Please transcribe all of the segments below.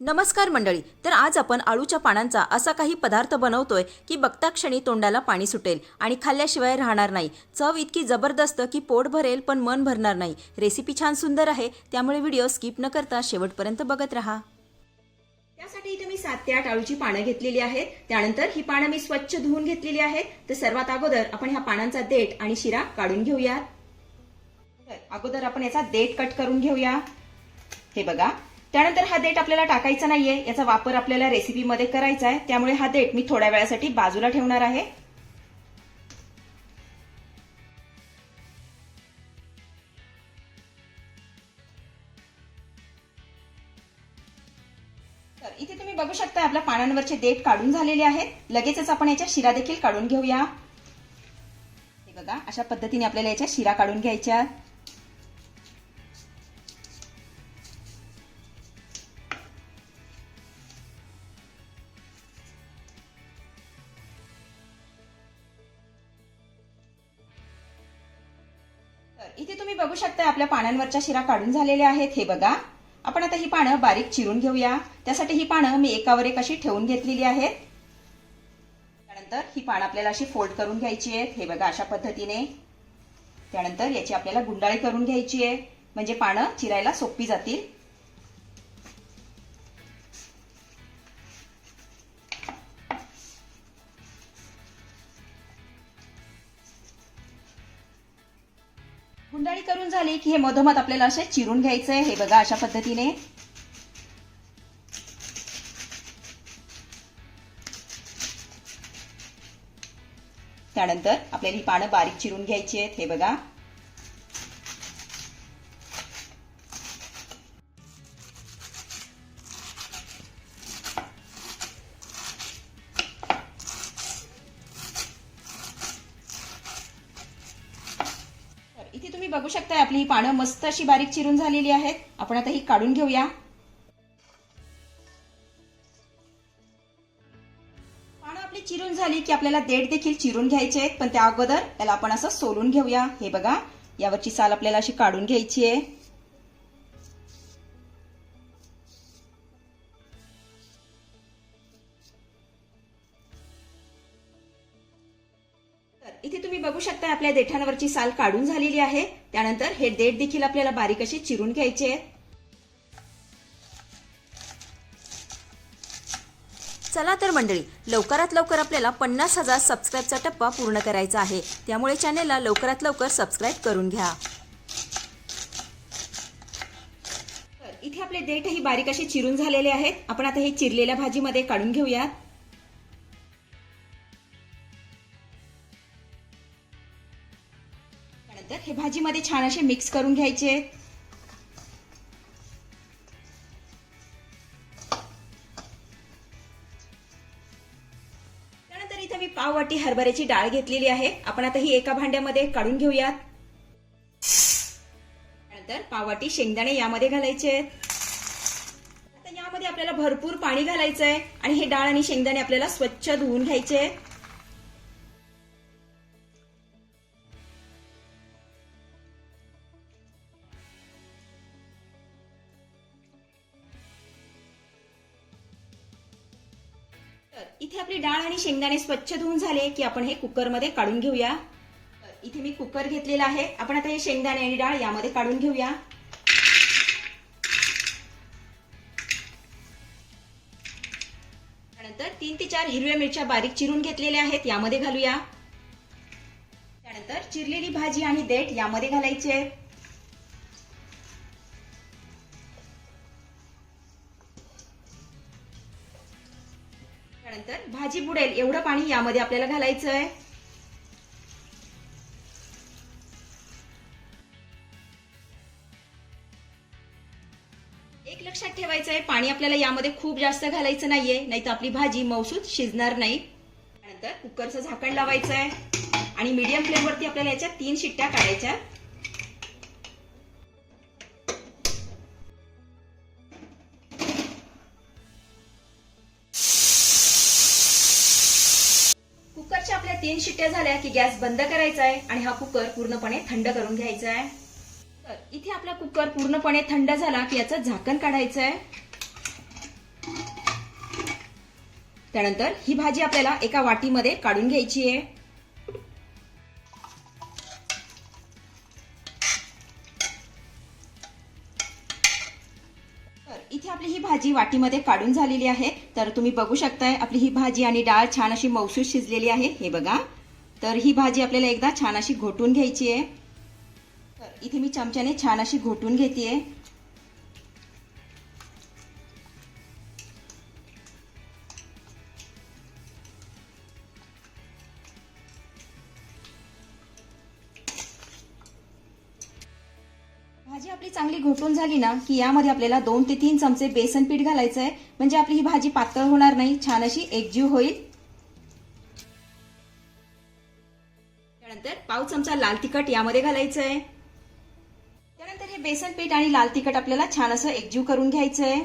नमस्कार मंडळी तर आज आपण आळूच्या पानांचा असा काही पदार्थ बनवतोय की बघता क्षणी तोंडाला पाणी सुटेल आणि खाल्ल्याशिवाय राहणार नाही. चव इतकी जबरदस्त की पोट भरेल पण मन भरणार नाही. रेसिपी छान सुंदर आहे त्यामुळे व्हिडिओ स्किप न करता शेवटपर्यंत बघत राहा. त्यासाठी इथे मी सात ते आठ आळूची पानं घेतलेली आहेत. त्यानंतर ही पानं मी स्वच्छ धुवून घेतलेली आहेत. तर सर्वात अगोदर आपण ह्या पानांचा देठ आणि शिरा काढून घेऊयात अगोदर आपण याचा देठ कट करून घेऊया. हे बघा. त्यानंतर हा देठ आपल्याला टाकायचा नाहीये. याचा वापर आपल्याला रेसिपीमध्ये करायचा आहे. त्यामुळे हा देठ मी थोड्या वेळासाठी बाजूला ठेवणार आहे. तर इथे तुम्ही बघू शकता आपल्या पानांवरचे देठ काढून झालेले आहेत. लगेचच आपण याच्या शिरा देखील काढून घेऊया. हे बघा अशा पद्धतीने आपल्याला याच्या शिरा काढून घ्यायच्या. इथे तुम्ही बघू शकता आपल्या पानांवरच्या शिरा काढून झालेल्या आहेत. हे बघा. आपण आता ही पानं बारीक चिरून घेऊया. त्यासाठी ही पानं मी एकावर एक अशी ठेवून घेतलेली आहेत. त्यानंतर ही पानं आपल्याला अशी फोल्ड करून घ्यायची आहेत. हे बघा अशा पद्धतीने. त्यानंतर याची आपल्याला गुंडाळी करून घ्यायची आहे. म्हणजे पानं चिरायला सोपी जातील. झाली की हे मधोमध आपल्याला असे चिरून घ्यायचंय हे बघा अशा पद्धतीने. त्यानंतर आपल्याला ही पानं बारीक चिरून घ्यायची आहेत. हे बघा तर इथे तुम्ही बघू शकताय आपली ही पानं मस्त अशी बारीक चिरून झालेली आहेत. आपण आता ही काढून घेऊया. पानं आपली चिरून झाली की आपल्याला देठ देखील चिरून घ्यायचे आहेत पण त्या अगोदर त्याला आपण असं सोलून घेऊया. हे बघा यावरची साल आपल्याला अशी काढून घ्यायची आहे. इथे तुम्ही बघू शकता आपल्या देठांवरची साल काढून झालेली आहे. त्यानंतर हे देठ देखील आपल्याला बारीक असे चिरून घ्यायचे आहेत. चला तर मंडळी लवकरात लवकर आपल्याला पन्नास हजार सबस्क्राईबचा टप्पा पूर्ण करायचा आहे. त्यामुळे चॅनेलला लवकरात लवकर सबस्क्राईब करून घ्या. इथे आपले देठही बारीक असे चिरून झालेले आहेत. आपण आता हे चिरलेल्या भाजीमध्ये काढून घेऊयात. त्यानंतर हे भाजीमध्ये छान असे मिक्स करून घ्यायचे. त्यानंतर इथे मी पाव वाटी हरभऱ्याची डाळ घेतलेली आहे. आपण आता ही एका भांड्यामध्ये काढून घेऊयात. त्यानंतर पाववाटी शेंगदाणे यामध्ये घालायचे आता यामध्ये आपल्याला भरपूर पाणी घालायचंय आणि हे डाळ आणि शेंगदाणे आपल्याला स्वच्छ धुवून घ्यायचे इथे आपली डाळ आणि शेंगदाणे स्वच्छ धुवून झाले की आपण हे कुकरमध्ये काढून घेऊया. इथे मी कुकर घेतलेला आहे. आपण आता हे शेंगदाणे आणि डाळ यामध्ये काढून घेऊया. त्यानंतर तीन ते चार हिरव्या मिरच्या बारीक चिरून घेतलेल्या आहेत यामध्ये घालूया. त्यानंतर चिरलेली भाजी आणि देठ यामध्ये घालायचे. आहे भाजी बुडेल. एवढं पाणी यामध्ये आपल्याला घालायचं आहे एक लक्षात ठेवायचं आहे पाणी आपल्याला यामध्ये खूप जास्त घालायचं नाहीये. नाही तर आपली भाजी मौसूद शिजणार नाही. त्यानंतर कुकरचं झाकण लावायचं आहे आणि मीडियम फ्लेमवरती आपल्याला याच्या तीन शिट्ट्या काढायच्या. आपल्या तीन शिट्ट्या झाल्या की गॅस बंद करायचा आहे आणि हा कुकर पूर्णपणे थंड करून घ्यायचा आहे तर इथे आपला कुकर पूर्णपणे थंड झाला की याचं झाकण काढायचं आहे त्यानंतर ही भाजी आपल्याला एका वाटीमध्ये काढून घ्यायची आहे इथे आपली ही भाजी वाटीमध्ये काढून झालेली आहे. तर तुम्ही बघू शकताय आपली ही भाजी आणि डाळ छान अशी मौसूद शिजलेली आहे. हे बघा. तर ही भाजी आपल्याला एकदा छान अशी घोटून घ्यायची आहे. तर इथे मी चमच्याने छान अशी घोटून घेते भाजी आपली चांगली घोटून झाली ना की यामध्ये आपल्याला दोन ते तीन चमचे बेसन पीठ घालायचं आहे म्हणजे आपली ही भाजी पातळ होणार नाही छान अशी एकजीव होईल. त्यानंतर पाव चमचा लाल तिखट यामध्ये घालायचं आहे त्यानंतर हे बेसन पीठ आणि लाल तिखट आपल्याला छान असं एकजीव करून घ्यायचं आहे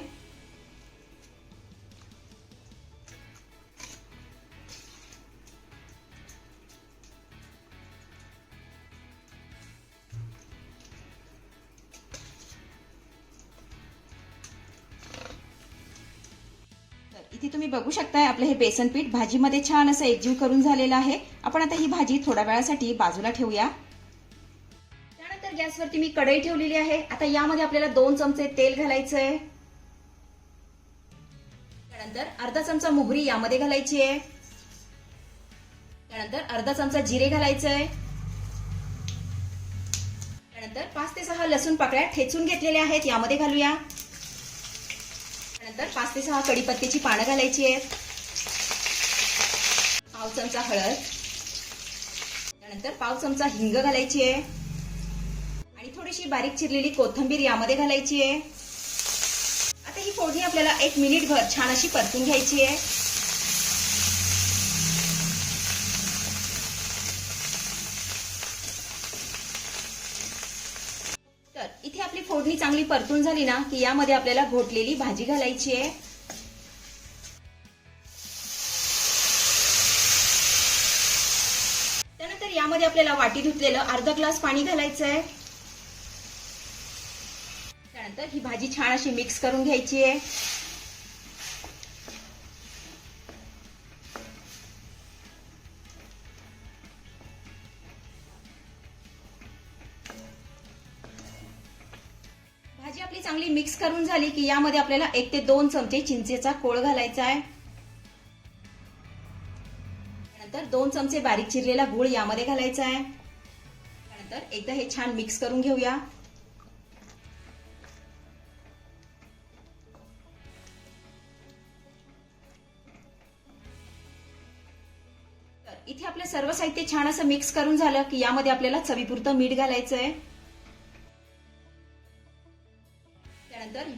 इथे तुम्ही बघू शकताय. आपलं हे बेसन पीठ भाजीमध्ये छान असं एकजीव करून झालेलं आहे. आपण आता ही भाजी थोड्या वेळासाठी बाजूला ठेवूया. त्यानंतर गॅसवरती मी कढई ठेवलेली आहे. आता यामध्ये आपल्याला दोन चमचे तेल घालायचं आहे त्यानंतर अर्धा चमचा मोहरी यामध्ये घालायची आहे. त्यानंतर अर्धा चमचा जिरे घालायचं आहे त्यानंतर पाच ते सहा लसूण पाकळ्या ठेचून घेतलेल्या आहेत. यामध्ये घालूया. नंतर पाच ते सहा कडीपत्त्याची पानं घालायची आहेत. पाव चमचा हळद. त्यानंतर पाव चमचा हिंग घालायची आहे. आणि थोडीशी बारीक चिरलेली कोथिंबीर यामध्ये घालायची आहे. आता ही फोडणी आपल्याला एक मिनिट भर छान अशी परतून घ्यायची आहे तर इथे आपली फोडणी चांगली परतून झाली ना की यामध्ये आपल्याला घोटलेली भाजी घालायची आहे. त्यानंतर यामध्ये आपल्याला वाटी धुतलेलं अर्धा ग्लास पाणी घालायचं आहे. त्यानंतर ही भाजी छान अशी मिक्स करून घ्यायची आहे. भाजी चांगली मिक्स करून झाली की यामध्ये आपल्याला एक ते दोन चमचे चिंचेचा कोळ घालायचा आहे. नंतर दोन चमचे बारीक चिरलेला गुळ यामध्ये घालायचा आहे. त्यानंतर एकदा हे छान मिक्स करून घेऊया. तर इथे आपलं सर्व साहित्य छान असं मिक्स करून झालं की यामध्ये आपल्याला चवीपुरतं मीठ घालायचं आहे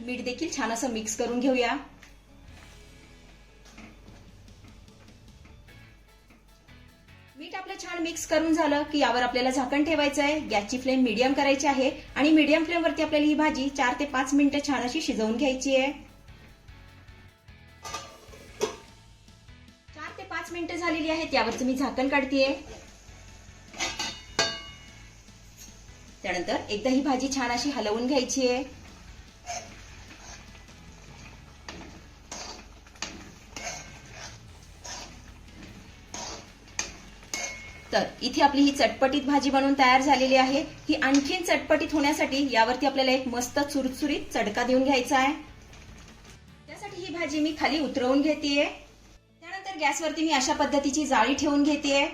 मीठ देखील छान असं मिक्स करून घेऊया. मीठ आपलं छान मिक्स करून झालं की यावर आपल्याला झाकण ठेवायचं आहे. गॅसची फ्लेम मीडियम करायची आहे आणि मीडियम फ्लेमवरती आपल्याला ही भाजी चार ते पाच मिनिटं छान अशी शिजवून घ्यायची आहे. चार ते पाच मिनिटं झालेली आहेत. यावरचं मी झाकण काढतीये. त्यानंतर एकदा ही भाजी छान अशी हलवून घ्यायची आहे. तर इथे आपली ही चटपटीत भाजी बनवून तयार झालेली आहे. ही आणखीन चटपटीत होण्यासाठी यावरती आपल्याला एक मस्त चुरचुरीत चडका देऊन घ्यायचा आहे. त्यासाठी ही भाजी मी खाली उतरवून घेतेय. त्यानंतर गॅसवरती मी अशा पद्धतीची जाळी ठेवून घेतेय.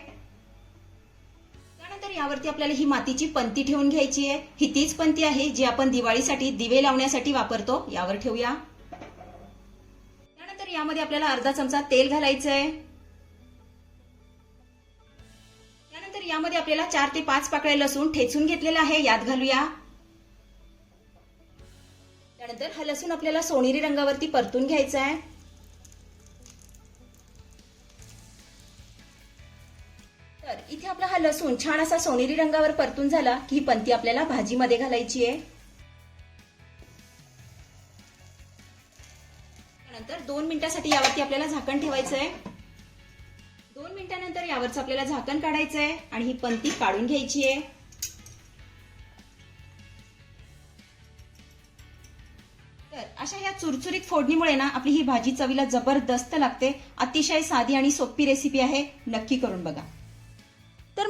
त्यानंतर यावरती आपल्याला ही मातीची पंती ठेवून घ्यायची आहे. ही तीच पंती आहे जी आपण दिवाळीसाठी दिवे लावण्यासाठी वापरतो. यावर ठेवूया. त्यानंतर यामध्ये आपल्याला अर्धा चमचा तेल घालायचं आहे तर यामध्ये आपल्याला चार ते पाच पाकळ्या लसूण ठेचून घेतलेला आहे. यात घालूया. त्यानंतर हा लसूण आपल्याला सोनेरी रंगावरती परतून घ्यायचा आहे. तर इथे आपला हा लसूण छान असा सोनेरी रंगावर परतून झाला की ही पंती आपल्याला भाजीमध्ये घालायची आहे. त्यानंतर दोन मिनिटासाठी यावरती आपल्याला झाकण ठेवायचं आहे. दोन मिनिटानंतर यावरचं आपल्याला झाकण काढायचं आहे आणि ही पंती काढून घ्यायची आहे. तर अशा ह्या चुरचुरीत फोडणीमुळे ना आपली ही भाजी चवीला जबरदस्त लागते. अतिशय साधी आणि सोपी रेसिपी आहे. नक्की करून बघा.